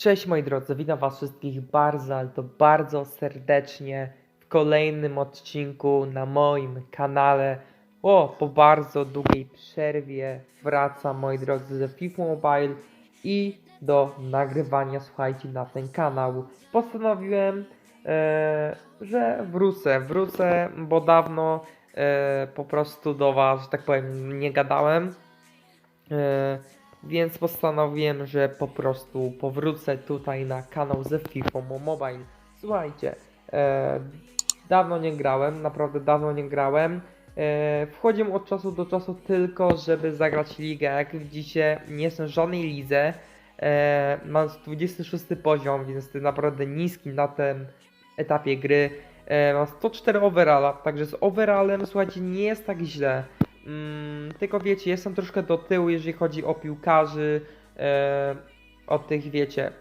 Cześć moi drodzy, witam was wszystkich bardzo, ale to bardzo serdecznie w kolejnym odcinku na moim kanale. O, po bardzo długiej przerwie wracam moi drodzy ze FIFA Mobile i do nagrywania, słuchajcie, na ten kanał. Postanowiłem, e, że wrócę, wrócę, bo dawno e, po prostu do was, że tak powiem, nie gadałem. E, więc postanowiłem, że po prostu powrócę tutaj na kanał ze FIFA Mobile. Słuchajcie, e, dawno nie grałem, naprawdę dawno nie grałem. E, wchodziłem od czasu do czasu tylko, żeby zagrać ligę. Jak widzicie, nie jestem w żadnej lidze. E, mam 26 poziom, więc jestem naprawdę niski na tym etapie gry. E, mam 104 overalla, także z overallem, słuchajcie, nie jest tak źle. Mm, tylko wiecie, jestem troszkę do tyłu, jeżeli chodzi o piłkarzy, e, o tych, wiecie,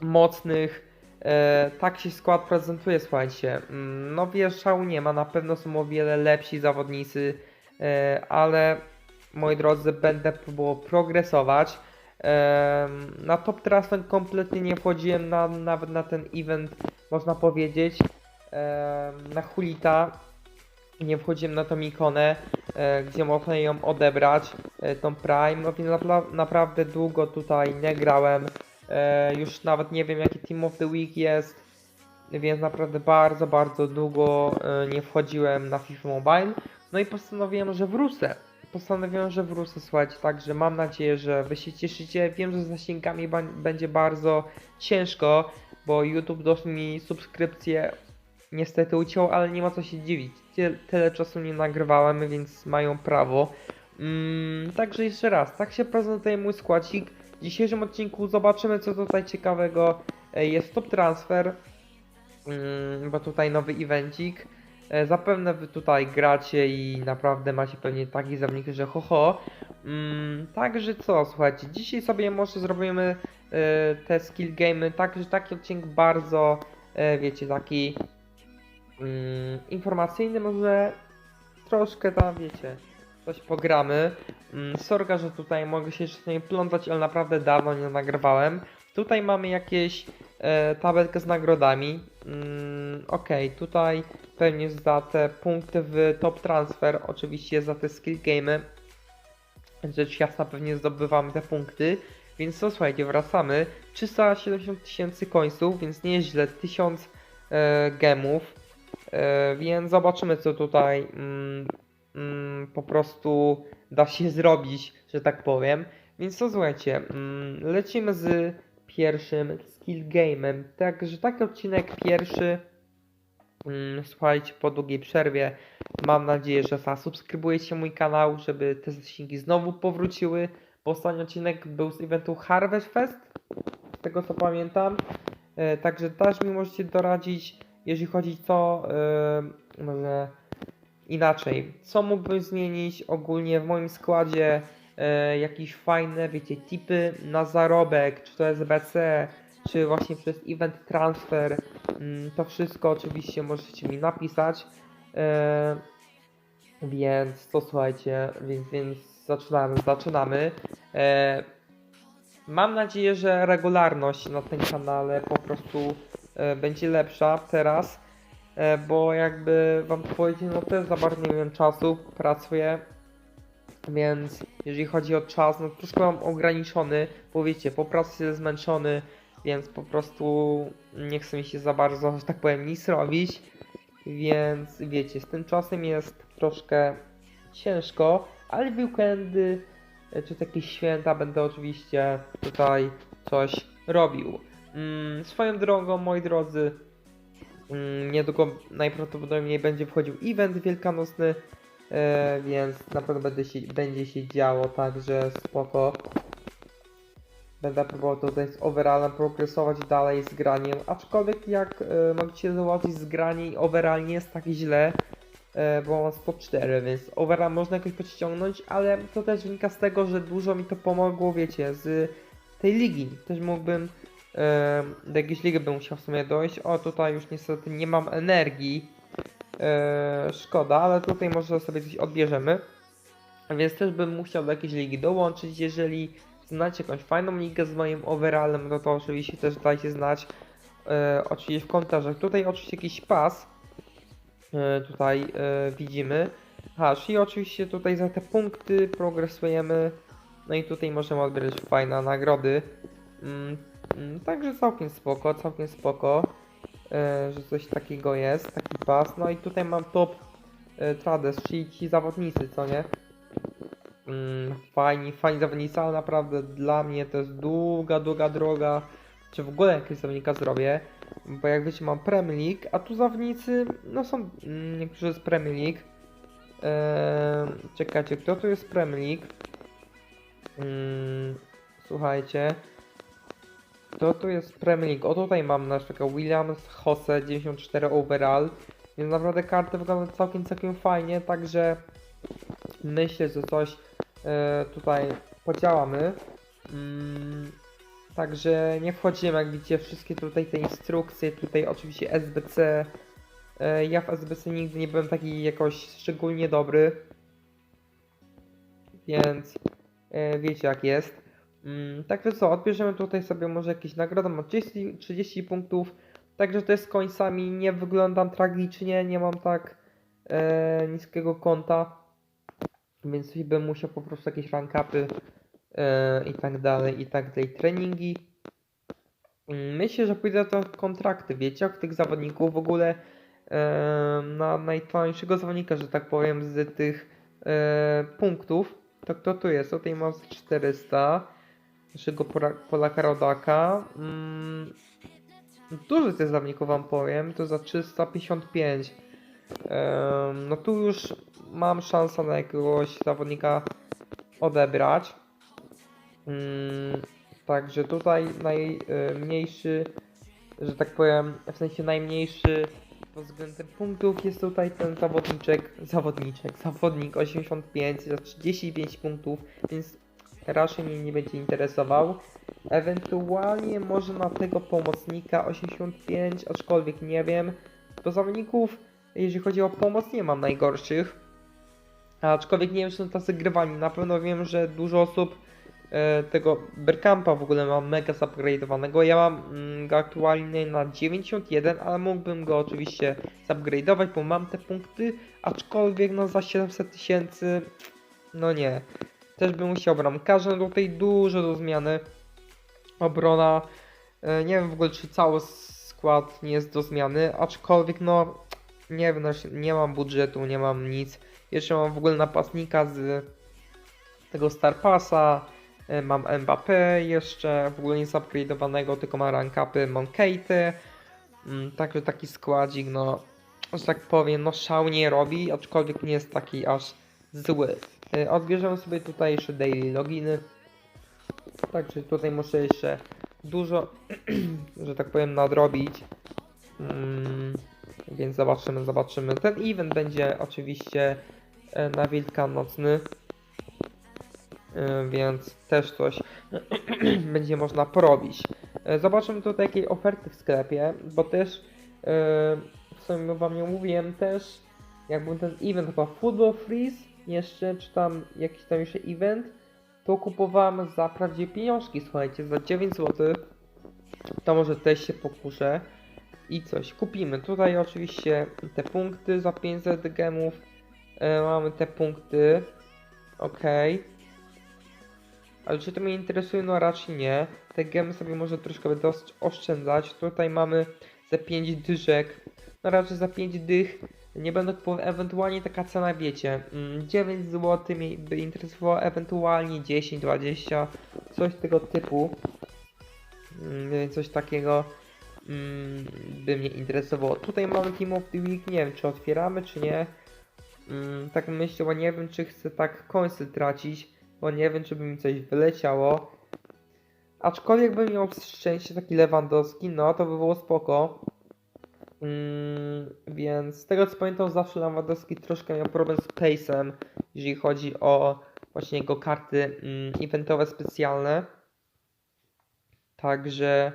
mocnych. E, tak się skład prezentuje, słuchajcie. Mm, no wiesz, szału nie ma, na pewno są o wiele lepsi zawodnicy, e, ale moi drodzy, będę próbował progresować. E, na top transfer kompletnie nie wchodziłem na, nawet na ten event, można powiedzieć. E, na Hulita nie wchodziłem na tą ikonę, e, gdzie można ją odebrać, e, tą Prime, no więc napla- naprawdę długo tutaj nie grałem, e, już nawet nie wiem jaki Team of the Week jest, więc naprawdę bardzo, bardzo długo e, nie wchodziłem na FIFA Mobile, no i postanowiłem, że wrócę. Postanowiłem, że wrócę, słuchajcie, także mam nadzieję, że wy się cieszycie. Wiem, że z zasięgami będzie bardzo ciężko, bo YouTube dał mi subskrypcję niestety uciął, ale nie ma co się dziwić. Ty- Tyle czasu nie nagrywałem, więc mają prawo. Mm, także jeszcze raz, tak się prezentuje mój składzik. W dzisiejszym odcinku zobaczymy, co tutaj ciekawego e, jest top transfer, mm, bo tutaj nowy evencik. E, Zapewne wy tutaj gracie i naprawdę macie pewnie taki zawodnik, że ho ho. Mm, także co, słuchajcie, dzisiaj sobie może zrobimy e, te skill gamey, także taki odcinek bardzo, e, wiecie, taki mm, informacyjny, może troszkę tam, wiecie, coś pogramy. Mm, sorka, że tutaj mogę się nie plątać, ale naprawdę dawno nie nagrywałem. Tutaj mamy jakieś e, tabelkę z nagrodami. Mm, Okej, tutaj pewnie za te punkty w top transfer, oczywiście za te skill gamey. Rzecz jasna, pewnie zdobywamy te punkty. Więc co, słuchajcie, wracamy. 370 tysięcy końców, więc nie jest źle. 1000 e, gemów. E, więc zobaczymy, co tutaj mm, mm, po prostu da się zrobić, że tak powiem. Więc co, słuchajcie, mm, lecimy z pierwszym skill game'em. Także taki odcinek pierwszy. Słuchajcie, po długiej przerwie. Mam nadzieję, że zasubskrybujecie mój kanał, żeby te zasięgi znowu powróciły. Bo ostatni odcinek był z eventu Harvest Fest, z tego co pamiętam. E, także też mi możecie doradzić, jeżeli chodzi co, e, może inaczej, co mógłbym zmienić ogólnie w moim składzie, e, jakieś fajne, wiecie, tipy na zarobek, czy to jest BC, czy właśnie przez event transfer, mm, to wszystko oczywiście możecie mi napisać. E, więc to słuchajcie, więc, więc zaczynamy, zaczynamy. E, mam nadzieję, że regularność na tym kanale po prostu będzie lepsza teraz, e, bo jakby wam powiedzieć, no też za bardzo nie wiem czasu, pracuję, więc jeżeli chodzi o czas, no troszkę mam ograniczony, bo wiecie, po pracy jest zmęczony, więc po prostu nie chce mi się za bardzo, że tak powiem, nic robić, więc wiecie, z tym czasem jest troszkę ciężko, ale w weekendy e, czy takie święta będę oczywiście tutaj coś robił. Mm, swoją drogą, moi drodzy, mm, niedługo najprawdopodobniej będzie wchodził event wielkanocny, e, więc na pewno będę się, będzie się działo, także spoko. Będę próbował tutaj z overallem progresować dalej z graniem, aczkolwiek jak e, możecie zobaczyć z graniem overall nie jest tak źle, e, bo mam 104, więc overall można jakoś podciągnąć, ale to też wynika z tego, że dużo mi to pomogło, wiecie, z tej ligi. Też mógłbym do jakiejś ligi bym musiał w sumie dojść. O, tutaj już niestety nie mam energii. Szkoda, ale tutaj może sobie coś odbierzemy. Więc też bym musiał do jakiejś ligi dołączyć, jeżeli znacie jakąś fajną ligę z moim overallem, no to oczywiście też dajcie znać. E, oczywiście w komentarzach. Tutaj oczywiście jakiś pas. E, tutaj e, widzimy. Aha, czyli oczywiście tutaj za te punkty progresujemy. No i tutaj możemy odbierać fajne nagrody. Mm, także całkiem spoko, całkiem spoko. E, że coś takiego jest, taki pas. No i tutaj mam top e, traders, czyli ci zawodnicy, co nie? Mm, fajni, fajni zawodnicy, ale naprawdę dla mnie to jest długa, długa droga, czy w ogóle jakiegoś zawodnika zrobię, bo jak wiecie mam Premier League, a tu zawodnicy, no są mm, niektórzy z Premier League. Eee, czekajcie, kto tu jest Premier League? Mm, słuchajcie. Kto tu jest Premier League? O tutaj mam na przykład Williams, Jose, 94 overall. Więc naprawdę karty wyglądają całkiem, całkiem fajnie, także myślę, że coś e, tutaj podziałamy. Mm, także nie wchodzimy, jak widzicie, wszystkie tutaj te instrukcje, tutaj oczywiście SBC. E, ja w SBC nigdy nie byłem taki jakoś szczególnie dobry. Więc e, wiecie jak jest. Mm, także co, odbierzemy tutaj sobie może jakieś nagrodę, mam 30, 30 punktów. Także to jest z końcami, nie wyglądam tragicznie, nie mam tak e, niskiego konta. Więc bym musiał po prostu jakieś rank-upy e, i tak dalej, i tak dalej, treningi. Mm, Myślę, że pójdę to kontrakty, wiecie, jak tych zawodników w ogóle e, na najtańszego zawodnika, że tak powiem, z tych e, punktów. To kto tu jest? Tutaj mam z 400 naszego Polaka Rodaka. Mm, dużo tych zawodników wam powiem, to za 355. Em, no tu już mam szansę na jakiegoś zawodnika odebrać. Mm, także tutaj najmniejszy, że tak powiem, w sensie najmniejszy pod względem punktów jest tutaj ten zawodniczek, zawodniczek, zawodnik 85 za 35 punktów, więc raczej mnie nie będzie interesował. Ewentualnie może na tego pomocnika 85, aczkolwiek nie wiem. Do zawodników, jeżeli chodzi o pomoc, nie mam najgorszych. Aczkolwiek nie wiem, czy są tacy grywani. Na pewno wiem, że dużo osób e, tego Berkampa w ogóle ma mega zupgrade'owanego. Ja mam mm, go aktualnie na 91, ale mógłbym go oczywiście zupgrade'ować, bo mam te punkty. Aczkolwiek no za 700 tysięcy, no nie. Też bym musiał bramkarza, tutaj dużo do zmiany. Obrona, e, nie wiem w ogóle czy cały skład nie jest do zmiany, aczkolwiek no nie wiem, no, nie mam budżetu, nie mam nic. Jeszcze mam w ogóle napastnika z tego Star Passa, e, mam Mbappé jeszcze, w ogóle nie zupgrade'owanego, tylko mam rank upy, mam Kate. Mm, Także taki składzik, no, że tak powiem, no szał nie robi, aczkolwiek nie jest taki aż zły. E, Odbierzemy sobie tutaj jeszcze daily loginy. Także tutaj muszę jeszcze dużo, że tak powiem, nadrobić. Mm, więc zobaczymy, zobaczymy. Ten event będzie oczywiście e, na Wielkanocny. E, Więc też coś będzie można porobić. Zobaczymy tutaj jakie oferty w sklepie, bo też w sumie wam nie mówiłem też, jak był ten event chyba Football Freeze jeszcze, czy tam jakiś tam jeszcze event, to kupowałem za prawdziwe pieniążki, słuchajcie, za 9 zł. To może też się pokuszę i coś kupimy. Tutaj oczywiście te punkty za 500 gemów. E, mamy te punkty. Ok. Ale czy to mnie interesuje? No raczej nie. Te gemy sobie może troszkę będę osz- oszczędzać. Tutaj mamy za 5 dyszek. No raczej za 5 dych nie będę kupował. Ewentualnie taka cena, wiecie, mm, 9 zł mnie by interesowała, ewentualnie 10, 20, coś tego typu. Mm, coś takiego mm, by mnie interesowało. Tutaj mamy Team of the Week, nie wiem czy otwieramy czy nie. Mm, tak myślę, bo nie wiem czy chcę tak końce tracić, bo nie wiem czy by mi coś wyleciało. Aczkolwiek bym miał szczęście taki Lewandowski, no to by było spoko. Mm, więc z tego co pamiętam zawsze Lewandowski troszkę miał problem z pace'em, jeżeli chodzi o właśnie jego karty mm, eventowe specjalne. Także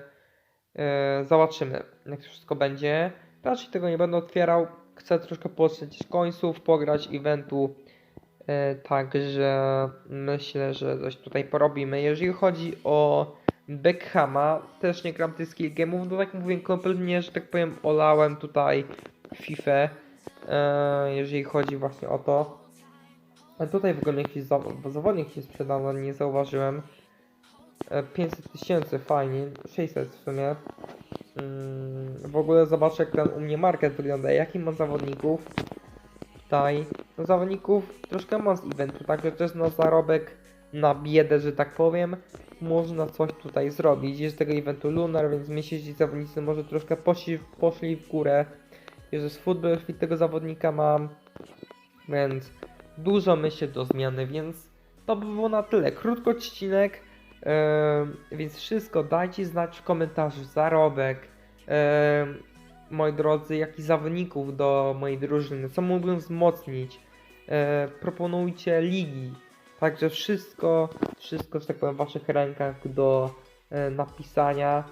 e, zobaczymy, jak to wszystko będzie. Raczej tego nie będę otwierał. Chcę troszkę pooszczędzić końców, pograć eventu E, Także myślę, że coś tutaj porobimy. Jeżeli chodzi o Beckhama, też nie gram tych skill game'ów, no tak mówię, kompletnie, że tak powiem, olałem tutaj FIFA, e, jeżeli chodzi właśnie o to. A tutaj w ogóle jakiś zaw bo zawodnik się sprzedał, no nie zauważyłem. E, 500 tysięcy, fajnie, 600 w sumie. Mm, w ogóle zobaczę jak ten u mnie market wygląda, jaki ma zawodników. Tutaj, no zawodników troszkę mam z eventu, także też na zarobek, na biedę, że tak powiem, można coś tutaj zrobić. Jest tego eventu Lunar, więc ci zawodnicy może troszkę poszli, poszli w górę. Jest z Football Fit tego zawodnika mam, więc dużo myślę do zmiany, więc to by było na tyle. Krótko odcinek, więc wszystko dajcie znać w komentarzu, zarobek, moi drodzy, jakich zawodników do mojej drużyny, co mógłbym wzmocnić, e, proponujcie ligi, także wszystko, wszystko, że tak powiem, w waszych rękach do e, napisania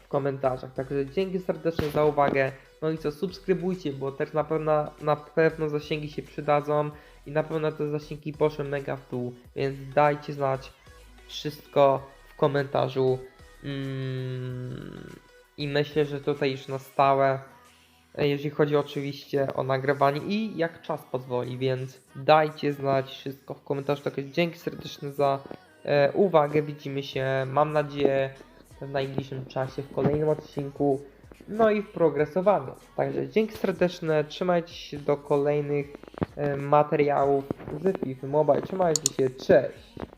w komentarzach, także dzięki serdecznie za uwagę, no i co, subskrybujcie, bo też na pewno, na pewno zasięgi się przydadzą i na pewno te zasięgi poszły mega w dół, więc dajcie znać wszystko w komentarzu. Mm, I myślę, że tutaj już na stałe, jeżeli chodzi oczywiście o nagrywanie i jak czas pozwoli, więc dajcie znać wszystko w komentarzu. Także dzięki serdeczne za e, uwagę. Widzimy się, mam nadzieję, w najbliższym czasie w kolejnym odcinku. No i w progresowaniu. Także dzięki serdeczne, trzymajcie się do kolejnych e, materiałów z FIFA Mobile. Trzymajcie się, cześć!